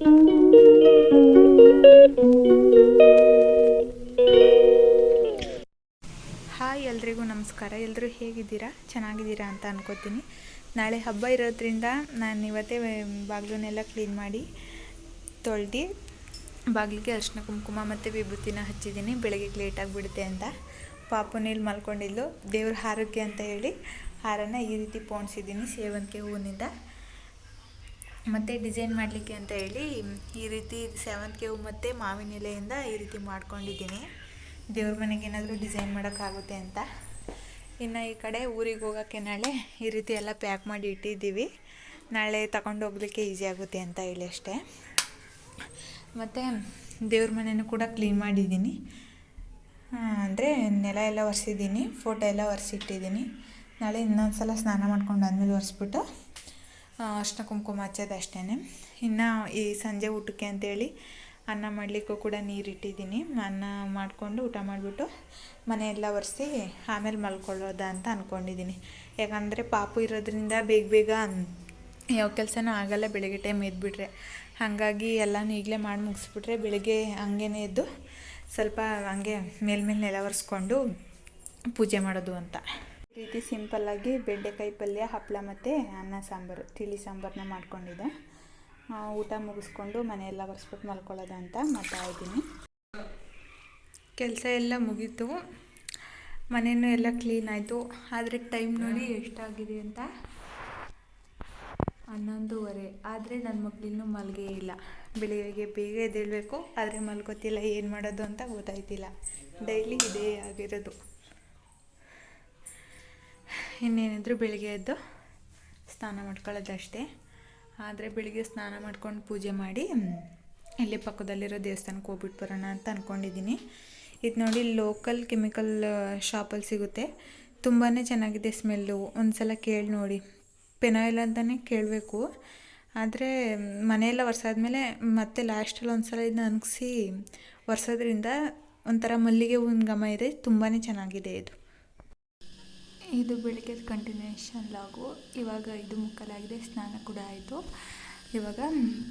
Hi ಎಲ್ರಿಗೂ ನಮಸ್ಕಾರ. ಎಲ್ಲರೂ ಹೇಗಿದ್ದೀರಾ? ಚೆನ್ನಾಗಿದ್ದೀರಾ ಅಂತ ಅನ್ಕೋತೀನಿ. ನಾಳೆ ಹಬ್ಬ ಇರೋದ್ರಿಂದ ನಾನು ಇವತ್ತೇ ಬಾಗಿಲನ್ನೆಲ್ಲ ಕ್ಲೀನ್ ಮಾಡಿ ತೊಳ್ದು ಬಾಗಿಲಿಗೆ ಅರಿಶಿನ ಕುಂಕುಮ ಮತ್ತು ವಿಭೂತಿನ ಹಚ್ಚಿದ್ದೀನಿ. ಬೆಳಗ್ಗೆ ಲೇಟಾಗಿ ಬಿಡುತ್ತೆ ಅಂತ. ಪಾಪುನಲ್ಲಿ ಮಲ್ಕೊಂಡಿದ್ದು ದೇವ್ರ ಹಾರಕ್ಕೆ ಅಂತ ಹೇಳಿ ಹಾರನ ಈ ರೀತಿ ಪೋಣಿಸಿದ್ದೀನಿ ಸೇವಂತಿಗೆ ಹೂವಿನಿಂದ. ಮತ್ತು ಡಿಸೈನ್ ಮಾಡಲಿಕ್ಕೆ ಅಂತ ಹೇಳಿ ಈ ರೀತಿ ಸೇವಂತಿಗೆ ಹೂವು ಮತ್ತು ಮಾವಿನ ಎಲೆಯಿಂದ ಈ ರೀತಿ ಮಾಡ್ಕೊಂಡಿದ್ದೀನಿ. ದೇವ್ರ ಮನೆಗೆ ಏನಾದರೂ ಡಿಸೈನ್ ಮಾಡೋಕ್ಕಾಗುತ್ತೆ ಅಂತ. ಇನ್ನು ಈ ಕಡೆ ಊರಿಗೆ ಹೋಗೋಕ್ಕೆ ನಾಳೆ ಈ ರೀತಿ ಎಲ್ಲ ಪ್ಯಾಕ್ ಮಾಡಿ ಇಟ್ಟಿದ್ದೀವಿ. ನಾಳೆ ತಗೊಂಡು ಹೋಗ್ಲಿಕ್ಕೆ ಈಸಿ ಆಗುತ್ತೆ ಅಂತ ಹೇಳಿ ಅಷ್ಟೇ. ಮತ್ತು ದೇವ್ರ ಮನೆಯೂ ಕೂಡ ಕ್ಲೀನ್ ಮಾಡಿದ್ದೀನಿ. ಅಂದರೆ ನೆಲ ಎಲ್ಲ ಒರೆಸಿದ್ದೀನಿ, ಫೋಟೋ ಎಲ್ಲ ಒರೆಸಿಟ್ಟಿದ್ದೀನಿ. ನಾಳೆ ಇನ್ನೊಂದು ಸಲ ಸ್ನಾನ ಮಾಡ್ಕೊಂಡು ಆದಮೇಲೆ ಒರೆಸ್ಬಿಟ್ಟು ಅರ್ಶಿನ ಕುಂಕುಮ ಹಚ್ಚೋದು ಅಷ್ಟೇ ಇನ್ನು ಈ ಸಂಜೆ ಊಟಕ್ಕೆ ಅಂತೇಳಿ ಅನ್ನ ಮಾಡಲಿಕ್ಕೂ ಕೂಡ ನೀರಿಟ್ಟಿದ್ದೀನಿ. ಅನ್ನ ಮಾಡಿಕೊಂಡು ಊಟ ಮಾಡಿಬಿಟ್ಟು ಮನೆಯೆಲ್ಲ ಒರೆಸಿ ಆಮೇಲೆ ಮಲ್ಕೊಳ್ಳೋದ ಅಂತ ಅಂದ್ಕೊಂಡಿದ್ದೀನಿ ಯಾಕಂದರೆ ಪಾಪು ಇರೋದ್ರಿಂದ ಬೇಗ ಬೇಗ ಯಾವ ಕೆಲಸನೂ ಆಗಲ್ಲ, ಬೆಳಗ್ಗೆ ಟೈಮ್ ಎದ್ಬಿಟ್ರೆ. ಹಾಗಾಗಿ ಎಲ್ಲನೂ ಈಗಲೇ ಮಾಡಿ ಮುಗಿಸ್ಬಿಟ್ರೆ ಬೆಳಗ್ಗೆ ಹಂಗೇನೆ ಎದ್ದು ಸ್ವಲ್ಪ ಹಂಗೆ ಮೇಲ್ಮೇಲೆ ನೆಲ ಒರೆಸ್ಕೊಂಡು ಪೂಜೆ ಮಾಡೋದು ಅಂತ. ರೀತಿ ಸಿಂಪಲ್ಲಾಗಿ ಬೆಂಡೆಕಾಯಿ ಪಲ್ಯ ಹಪ್ಪಳ ಮತ್ತು ಅನ್ನ ಸಾಂಬಾರು ತಿಳಿ ಸಾಂಬಾರನ್ನ ಮಾಡ್ಕೊಂಡಿದ್ದೆ. ಊಟ ಮುಗಿಸ್ಕೊಂಡು ಮನೆಯೆಲ್ಲ ಒರೆಸ್ಬಿಟ್ಟು ಮಲ್ಕೊಳ್ಳೋದು ಅಂತ ಮಾಡ್ತಾ ಇದ್ದೀನಿ. ಕೆಲಸ ಎಲ್ಲ ಮುಗೀತು. ಮನೆಯೂ ಎಲ್ಲ ಕ್ಲೀನ್ ಆಯಿತು. ಆದರೆ ಟೈಮ್ ನೋಡಿ ಎಷ್ಟಾಗಿದೆ ಅಂತ? ಹನ್ನೊಂದೂವರೆ. ಆದರೆ ನನ್ನ ಮಕ್ಕಳಿನ್ನೂ ಮಲ್ಗೇ ಇಲ್ಲ. ಬೆಳಿಗ್ಗೆ ಬೇಗ ಎದ್ದೇಳಬೇಕು. ಆದರೆ ಮಲ್ಕೋತಿಲ್ಲ, ಏನು ಮಾಡೋದು ಅಂತ ಗೊತ್ತಾಯ್ತಿಲ್ಲ. ಡೈಲಿ ಇದೇ ಆಗಿರೋದು. ಇನ್ನೇನಿದ್ರು ಬೆಳಿಗ್ಗೆ ಎದ್ದು ಸ್ನಾನ ಮಾಡ್ಕೊಳ್ಳೋದಷ್ಟೇ. ಆದರೆ ಬೆಳಿಗ್ಗೆ ಸ್ನಾನ ಮಾಡ್ಕೊಂಡು ಪೂಜೆ ಮಾಡಿ ಇಲ್ಲಿ ಪಕ್ಕದಲ್ಲಿರೋ ದೇವಸ್ಥಾನಕ್ಕೆ ಹೋಗ್ಬಿಟ್ಟು ಬರೋಣ ಅಂತ ಅಂದ್ಕೊಂಡಿದ್ದೀನಿ ಇದು ನೋಡಿ ಲೋಕಲ್ ಕೆಮಿಕಲ್ ಶಾಪಲ್ಲಿ ಸಿಗುತ್ತೆ. ತುಂಬಾ ಚೆನ್ನಾಗಿದೆ ಸ್ಮೆಲ್ಲು ಒಂದು ಸಲ ಕೇಳಿ ನೋಡಿ. ಪೆನಾಯಿಲ್ ಅಂತಲೇ ಕೇಳಬೇಕು. ಆದರೆ ಮನೆಯೆಲ್ಲ ಒರೆಸಾದ್ಮೇಲೆ ಮತ್ತೆ ಲಾಸ್ಟಲ್ಲಿ ಒಂದು ಸಲ ಇದನ್ನ ಅನಗಿಸಿ ಒರೆಸೋದ್ರಿಂದ ಒಂಥರ ಮಲ್ಲಿಗೆ ಹೂವಿನ ಘಮ ಇದೆ. ತುಂಬಾ ಚೆನ್ನಾಗಿದೆ ಇದು. ಇದು ಬೆಳಿಗ್ಗೆ ಕಂಟಿನ್ಯೂಯೇಷನ್ ಲಾಗು ಇವಾಗ ಇದು ಮುಕ್ಕಲಾಗಿದೆ, ಸ್ನಾನ ಕೂಡ ಆಯಿತು. ಇವಾಗ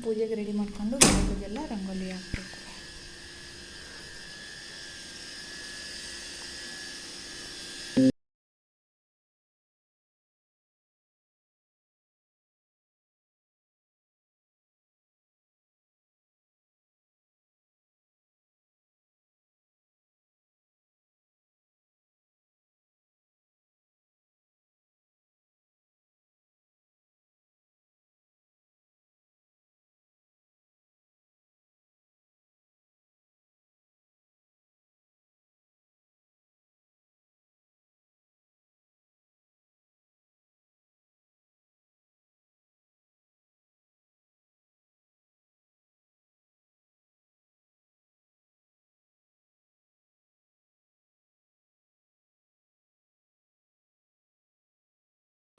ಪೂಜೆಗೆ ರೆಡಿ ಮಾಡಿಕೊಂಡು ಬೆಳಗ್ಗೆಲ್ಲ ರಂಗೋಲಿ ಹಾಕಬೇಕು.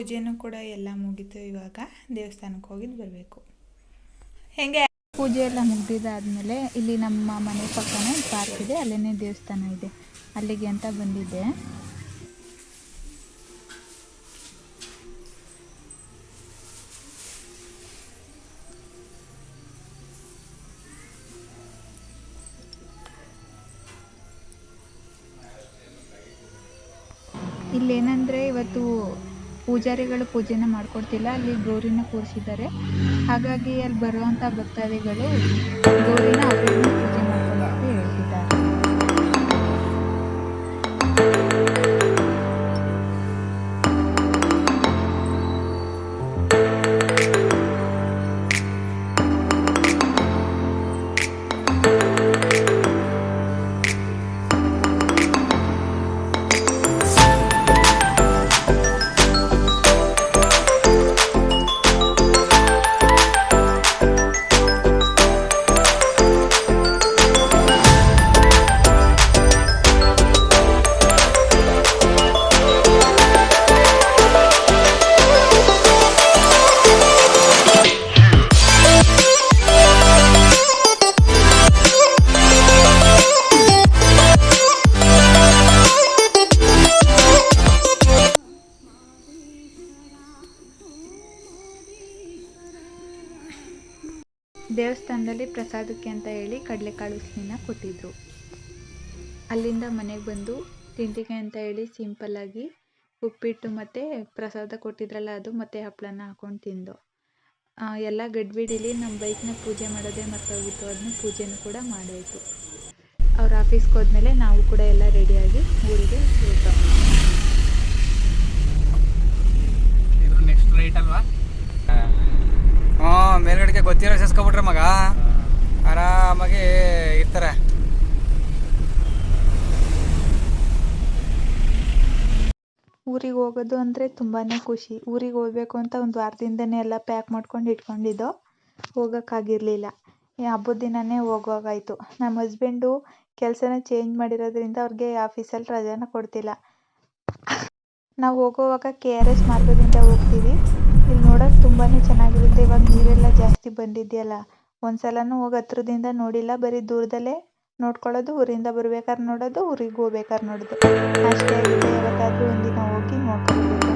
ಪೂಜೆನೂ ಕೂಡ ಎಲ್ಲ ಮುಗೀತು ಇವಾಗ. ದೇವಸ್ಥಾನಕ್ಕೆ ಹೋಗಿದ್ದು ಬರಬೇಕು. ಹೆಂಗೆ? ಪೂಜೆ ಎಲ್ಲ ಮುಗಿದಾದ್ಮೇಲೆ ಇಲ್ಲಿ ನಮ್ಮ ಮನೆ ಪಕ್ಕನೇ ಪಾರ್ಕ್ ಇದೆ ಅಲ್ಲೇ ದೇವಸ್ಥಾನ ಇದೆ. ಅಲ್ಲಿಗೆ ಅಂತ ಬಂದಿದ್ದೆ. ಇಲ್ಲೇನಂದರೆ ಇವತ್ತು ಪೂಜಾರಿಗಳು ಪೂಜೆನ ಮಾಡ್ಕೊಡ್ತಿಲ್ಲ ಅಲ್ಲಿ ಗೌರಿನ ಕೂರಿಸಿದ್ದಾರೆ. ಹಾಗಾಗಿ ಅಲ್ಲಿ ಬರುವಂಥ ಭಕ್ತಾದಿಗಳು ಗೌರಿನ ದೇವಸ್ಥಾನದಲ್ಲಿ ಪ್ರಸಾದಕ್ಕೆ ಅಂತ ಹೇಳಿ ಕಡಲೆಕಾಳು ಉಸ್ಲಿನ ಕೊಟ್ಟಿದ್ರು. ಅಲ್ಲಿಂದ ಮನೆಗೆ ಬಂದು ತಿಂಡಿಗೆ ಅಂತ ಹೇಳಿ ಸಿಂಪಲ್ಲಾಗಿ ಉಪ್ಪಿಟ್ಟು ಮತ್ತು ಪ್ರಸಾದ ಕೊಟ್ಟಿದ್ರಲ್ಲ ಅದು ಮತ್ತು ಹಪ್ಪಳನ ಹಾಕೊಂಡು ತಿಂದು. ಎಲ್ಲ ಗಡ್ಬಿಡಿಲಿ ನಮ್ಮ ಬೈಕ್ನ ಪೂಜೆ ಮಾಡೋದೇ ಮರ್ತೋಗಿತ್ತು. ಅದನ್ನ ಪೂಜೆನೂ ಕೂಡ ಮಾಡೋಯಿತು. ಅವ್ರ ಆಫೀಸ್ಗೆ ಹೋದ್ಮೇಲೆ ನಾವು ಕೂಡ ಎಲ್ಲ ರೆಡಿಯಾಗಿ ಊರಿಗೆ ಊರಿಗೆ ಹೋಗೋದು ಅಂದರೆ ತುಂಬಾ ಖುಷಿ. ಊರಿಗೆ ಹೋಗ್ಬೇಕು ಅಂತ ಒಂದು ವಾರದಿಂದನೇ ಎಲ್ಲ ಪ್ಯಾಕ್ ಮಾಡ್ಕೊಂಡು ಇಟ್ಕೊಂಡಿದ್ದೋ. ಹೋಗೋಕ್ಕಾಗಿರಲಿಲ್ಲ ಈ ಹಬ್ಬದ ದಿನವೇ ಹೋಗೋವಾಗಾಯ್ತು. ನಮ್ಮ ಹಸ್ಬೆಂಡು ಕೆಲಸನ ಚೇಂಜ್ ಮಾಡಿರೋದ್ರಿಂದ ಅವ್ರಿಗೆ ಆಫೀಸಲ್ಲಿ ರಜಾನ ಕೊಡ್ತಿಲ್ಲ. ನಾವು ಹೋಗೋವಾಗ ಕೆ ಆರ್ ಎಸ್ ಮಾರ್ಗದಿಂದ ಹೋಗ್ತೀವಿ. ಇಲ್ಲಿ ನೋಡೋಕೆ ತುಂಬಾ ಚೆನ್ನಾಗಿರುತ್ತೆ. ಇವಾಗ ನೀರೆಲ್ಲ ಜಾಸ್ತಿ ಬಂದಿದೆಯಲ್ಲ ಒಂದು ಸಲನೂ ಹೋಗಿ ಹತ್ರದಿಂದ ನೋಡಿಲ್ಲ. ಬರೀ ದೂರದಲ್ಲೇ ನೋಡ್ಕೊಳ್ಳೋದು, ಊರಿಂದ ಬರ್ಬೇಕಾದ್ರೆ ನೋಡೋದು, ಊರಿಗೆ ಹೋಗ್ಬೇಕಾದ್ರೆ ನೋಡೋದು. ಅಷ್ಟೇ ಆಗಿದೆ. ಯಾವತ್ತಾದ್ರೂ ಒಂದಿನ ಹೋಗಿ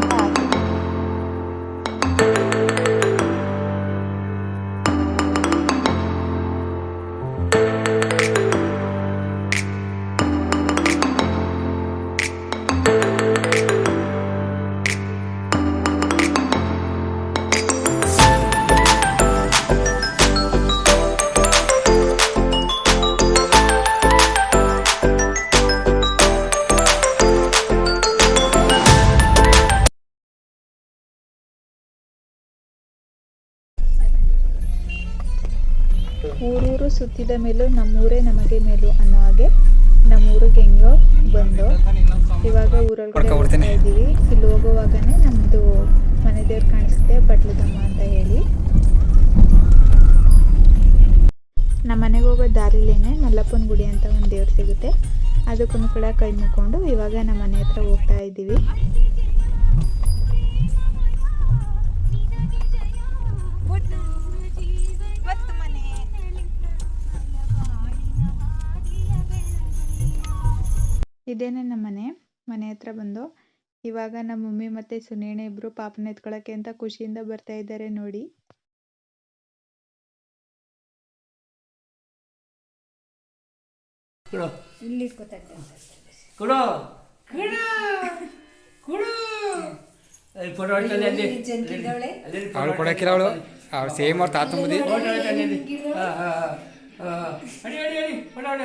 ಊರೂರು ಸುತ್ತಿದ ಮೇಲೂ ನಮ್ಮೂರೇ ನಮಗೆ ಮೇಲು ಅನ್ನೋ ಹಾಗೆ ನಮ್ಮೂರಿಗೆ ಹೆಂಗೋ ಬಂದು. ಇವಾಗ ಊರೊಳಗಡೆ. ಹೋಗ್ತಾ ಇದ್ದೀವಿ ಇಲ್ಲಿ ಹೋಗುವಾಗನೇ ನಮ್ಮದು ಮನೆ ದೇವ್ರು ಕಾಣಿಸುತ್ತೆ ಬಟ್ಲದಮ್ಮ ಅಂತ ಹೇಳಿ. ನಮ್ಮ ಮನೆಗೆ ಹೋಗೋ ದಾರಿಲೇನೆ ಮಲ್ಲಪ್ಪನ ಗುಡಿ ಅಂತ ಒಂದು ದೇವ್ರು ಸಿಗುತ್ತೆ. ಅದಕ್ಕೂ ಕೂಡ ಕೈ ಮುಕ್ಕೊಂಡು ಇವಾಗ ನಮ್ಮ ಮನೆ ಹತ್ರ ಹೋಗ್ತಾ ಇದ್ದೀವಿ ಇದೇನೆ ನಮ್ಮ ಮನೆ. ಮನೆ ಹತ್ರ ಬಂದು ಇವಾಗ ನಮ್ಮ ಮಮ್ಮಿ ಮತ್ತೆ ಸುನೇಣ ಇಬ್ರು ಪಾಪನ ಎತ್ಕೊಳಕ್ಕೆ ಅಂತ ಖುಷಿಯಿಂದ ಬರ್ತಾ ಇದ್ದಾರೆ ನೋಡಿ. ಅವಳು ಕೊಡಕ್ಕಿಲ್ಲ ಅವಳು ಸೇಮ್ ಅವ್ರ ತಾತ ಬುದ್ಧಿ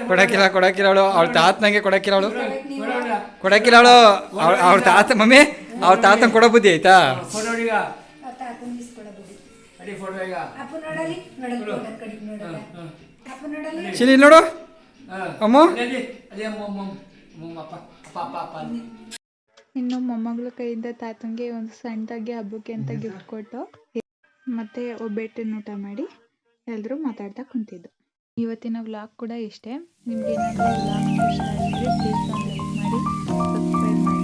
ಕೊಡಕ್ಕಿಲ್ಲ ಕೊಡಕ್ಕಿಲ್ಲ ಅವಳು. ಅವಳ ತಾತನಂಗೆ ಕೊಡಕ್ಕಿಲ್ಲ ಅವಳು. ಕೊಡಕ್ಕಿಲ್ಲ. ಅವಳು. ತಾತ ಮಮ್ಮಿ ಅವ್ರ ತಾತನ ಕೊಡೋ ಬುದ್ಧಿ ಆಯ್ತಾ? ಇಲ್ಲಿ ನೋಡು. ಅಮ್ಮ. ಇನ್ನು ಮೊಮ್ಮಗಳ ಕೈಯಿಂದ ತಾತಂಗೆ ಒಂದು ಸಣ್ಣದಾಗಿ ಹಬ್ಬಕ್ಕೆ ಅಂತ ಗಿಫ್ಟ್ ಕೊಟ್ಟು ಮತ್ತೆ ಒಬ್ಬೆಟ್ಟಿನ ಊಟ ಮಾಡಿ ಎಲ್ಲರೂ ಮಾತಾಡ್ತಾ ಕುಂತಿದ್ದು ಇವತ್ತಿನ ವ್ಲಾಗ್ ಕೂಡ ಇಷ್ಟೇ. ನಿಮಗೆ ಪ್ಲೀಸ್ ಒಂದು ಲೈಕ್ ಮಾಡಿ ಸಬ್ಸ್ಕ್ರೈಬ್